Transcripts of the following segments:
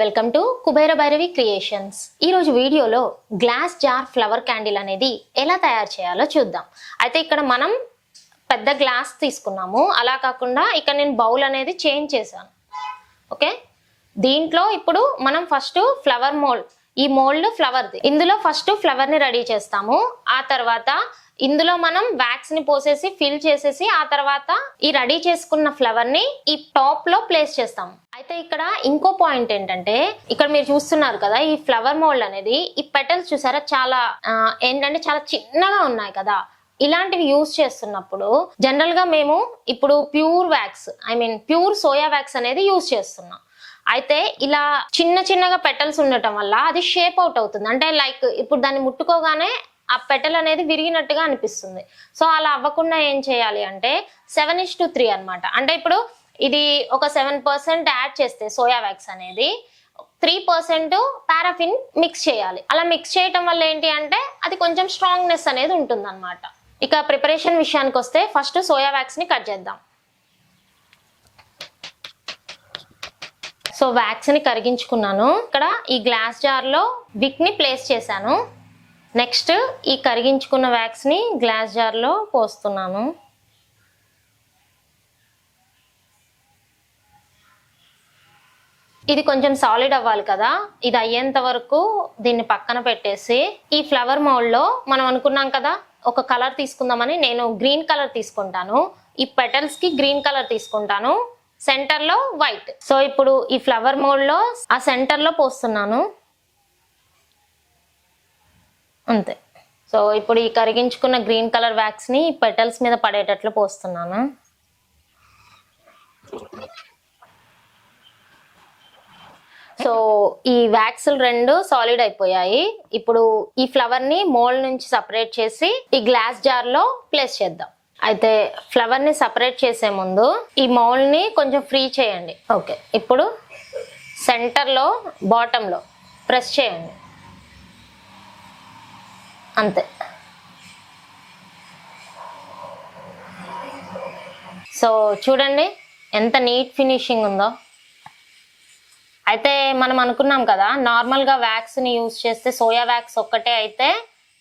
Welcome to Kubera Bhairavi creations. ఈ రోజు వీడియోలో గ్లాస్ జార్ ఫ్లవర్ క్యాండిల్ అనేది ఎలా తయారు చేయాలో చూద్దాం. అయితే ఇక్కడ మనం పెద్ద గ్లాస్ తీసుకున్నాము. అలా కాకుండా ఇక్కడ నేను బౌల్ అనేది చేంజ్ చేశాను. ఓకే? దీంట్లో ఇప్పుడు మనం ఫస్ట్ ఫ్లవర్ మోల్డ్ ఈ మోల్డ్ ఫ్లవర్ది ఇందులో ఫస్ట్ ఫ్లవర్ని రెడీ చేస్తాము. ఆ తర్వాత ఇందులో మనం వ్యాక్స్ని పోసేసి ఫిల్ చేసేసి ఆ తర్వాత ఈ రెడీ చేసుకున్న ఫ్లవర్ని ఈ టాప్లో ప్లేస్ చేస్తాం అయితే ఇక్కడ ఇంకో పాయింట్ ఏంటంటే ఇక్కడ మీరు చూస్తున్నారు కదా ఈ ఫ్లవర్ మోల్డ్ అనేది ఈ పెటల్స్ చూసారా చాలా ఏంటంటే చాలా చిన్నగా ఉన్నాయి కదా. ఇలాంటివి యూస్ చేస్తున్నప్పుడు జనరల్గా మేము ఇప్పుడు pure wax I mean pure soya wax అనేది యూజ్ చేస్తున్నాం. అయితే ఇలా చిన్న చిన్నగా పెటల్స్ ఉండటం వల్ల అది షేప్ అవుట్ అవుతుంది. అంటే లైక్ ఇప్పుడు దాన్ని ముట్టుకోగానే ఆ పెటల్ అనేది విరిగినట్టుగా అనిపిస్తుంది. సో అలా అవ్వకుండా ఏం చేయాలి అంటే సెవెన్ ఇస్ టు త్రీ అనమాట అంటే ఇప్పుడు ఇది ఒక సెవెన్ పర్సెంట్ యాడ్ చేస్తే సోయా వ్యాక్స్ అనేది త్రీ పర్సెంట్ పారాఫిన్ మిక్స్ చేయాలి. అలా మిక్స్ చేయటం వల్ల ఏంటి అంటే అది కొంచెం స్ట్రాంగ్నెస్ అనేది ఉంటుంది ఇక ప్రిపరేషన్ విషయానికి వస్తే ఫస్ట్ సోయా వ్యాక్స్ని కట్ చేద్దాం. సో వ్యాక్స్ని కరిగించుకున్నాను. ఇక్కడ ఈ గ్లాస్ జార్లో విక్ని ప్లేస్ చేశాను. నెక్స్ట్ ఈ కరిగించుకున్న వ్యాక్స్ని గ్లాస్ జార్లో పోస్తున్నాను. ఇది కొంచెం సాలిడ్ అవ్వాలి కదా. ఇది అయ్యేంత వరకు దీన్ని పక్కన పెట్టేసి ఈ ఫ్లవర్ మౌల్డ్ మనం అనుకున్నాం కదా ఒక కలర్ తీసుకుందామని నేను గ్రీన్ కలర్ తీసుకుంటాను. ఈ పెటల్స్కి గ్రీన్ కలర్ తీసుకుంటాను. సెంటర్లో వైట్ సో ఇప్పుడు ఈ ఫ్లవర్ మోడ్లో ఆ సెంటర్లో పోస్తున్నాను. అంతే. సో ఇప్పుడు ఈ కరిగించుకున్న గ్రీన్ కలర్ వ్యాక్స్ని పెటల్స్ మీద పడేటట్లు పోస్తున్నాను. సో ఈ వ్యాక్సులు రెండు సాలిడ్ అయిపోయాయి. ఇప్పుడు ఈ ఫ్లవర్ని మోల్డ్ నుంచి సపరేట్ చేసి ఈ గ్లాస్ జార్లో ప్లేస్ చేద్దాం. అయితే ఫ్లవర్ని సపరేట్ చేసే ముందు ఈ మౌల్డ్ని కొంచెం ఫ్రీ చేయండి. ఓకే ఇప్పుడు సెంటర్లో బాటంలో ప్రెస్ చేయండి. అంతే. సో చూడండి ఎంత నీట్ ఫినిషింగ్ ఉందో. అయితే మనం అనుకున్నాం కదా నార్మల్గా వ్యాక్స్ని యూజ్ చేస్తే సోయా వ్యాక్స్ ఒక్కటే అయితే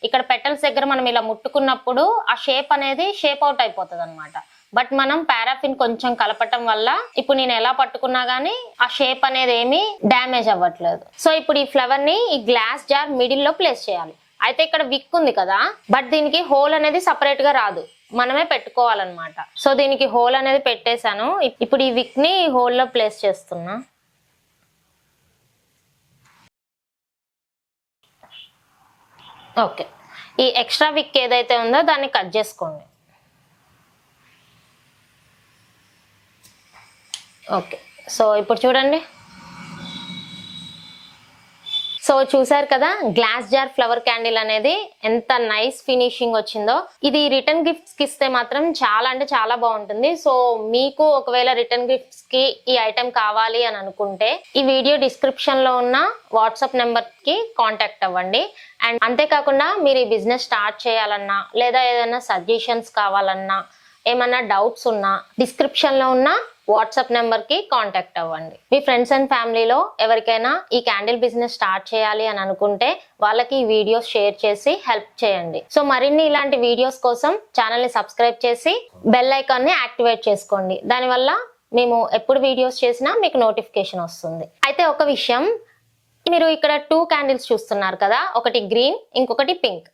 ఇక్కడ పెటల్స్ దగ్గర మనం ఇలా ముట్టుకున్నప్పుడు ఆ షేప్ అనేది షేప్ అవుట్ అయిపోతుంది అనమాట బట్ మనం పారాఫిన్ కొంచెం కలపటం వల్ల ఇప్పుడు నేను ఎలా పట్టుకున్నా గానీ ఆ షేప్ అనేది ఏమీ డ్యామేజ్ అవ్వట్లేదు. సో ఇప్పుడు ఈ ఫ్లవర్ని ఈ గ్లాస్ జార్ మిడిల్లో ప్లేస్ చేయాలి. అయితే ఇక్కడ విక్ ఉంది కదా బట్ దీనికి హోల్ అనేది సపరేట్గా రాదు. మనమే పెట్టుకోవాలన్నమాట. సో దీనికి హోల్ అనేది పెట్టేశాను. ఇప్- ఇప్పుడు ఈ విక్ని హోల్లో ప్లేస్ చేస్తున్నా. ఓకే. ఈ ఎక్స్ట్రా విక్ ఏదైతే ఉందో దాన్ని కట్ చేసుకోండి. ఓకే. సో ఇప్పుడు చూడండి. సో చూసారు కదా గ్లాస్ జార్ ఫ్లవర్ క్యాండిల్ అనేది ఎంత నైస్ ఫినిషింగ్ వచ్చిందో. ఇది రిటర్న్ గిఫ్ట్స్కి ఇస్తే మాత్రం చాలా అంటే చాలా బాగుంటుంది. సో మీకు ఒకవేళ రిటర్న్ గిఫ్ట్స్కి ఈ ఐటెం కావాలి అని అనుకుంటే ఈ వీడియో డిస్క్రిప్షన్లో ఉన్న వాట్సాప్ నెంబర్కి కాంటాక్ట్ అవ్వండి. అండ్ అంతేకాకుండా మీరు ఈ బిజినెస్ స్టార్ట్ చేయాలన్నా లేదా ఏదైనా సజెషన్స్ కావాలన్నా ఏమన్నా డౌట్స్ ఉన్నా డిస్క్రిప్షన్లో ఉన్న వాట్సాప్ నెంబర్కి కాంటాక్ట్ అవ్వండి. మీ ఫ్రెండ్స్ అండ్ ఫ్యామిలీలో ఎవరికైనా ఈ క్యాండిల్ బిజినెస్ స్టార్ట్ చేయాలి అని అనుకుంటే వాళ్ళకి ఈ వీడియోస్ షేర్ చేసి హెల్ప్ చేయండి. సో మరిన్ని ఇలాంటి వీడియోస్ కోసం ఛానల్ని సబ్స్క్రైబ్ చేసి బెల్ ఐకాన్ని యాక్టివేట్ చేసుకోండి. దానివల్ల మేము ఎప్పుడు వీడియోస్ చేసినా మీకు నోటిఫికేషన్ వస్తుంది. అయితే ఒక విషయం మీరు ఇక్కడ టూ క్యాండిల్స్ చూస్తున్నారు కదా ఒకటి గ్రీన్ ఇంకొకటి పింక్.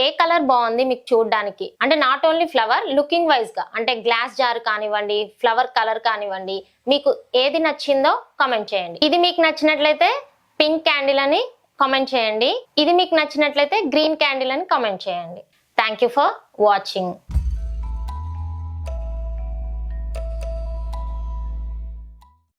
ఏ కలర్ బాగుంది మీకు చూడడానికి? అంటే నాట్ ఓన్లీ ఫ్లవర్ లుకింగ్ వైజ్గా. అంటే గ్లాస్ జార్ కానివ్వండి ఫ్లవర్ కలర్ కానివ్వండి మీకు ఏది నచ్చిందో కామెంట్ చేయండి. ఇది మీకు నచ్చినట్లయితే పింక్ క్యాండిల్ అని కామెంట్ చేయండి. ఇది మీకు నచ్చినట్లయితే గ్రీన్ క్యాండిల్ అని కామెంట్ చేయండి. Thank you for watching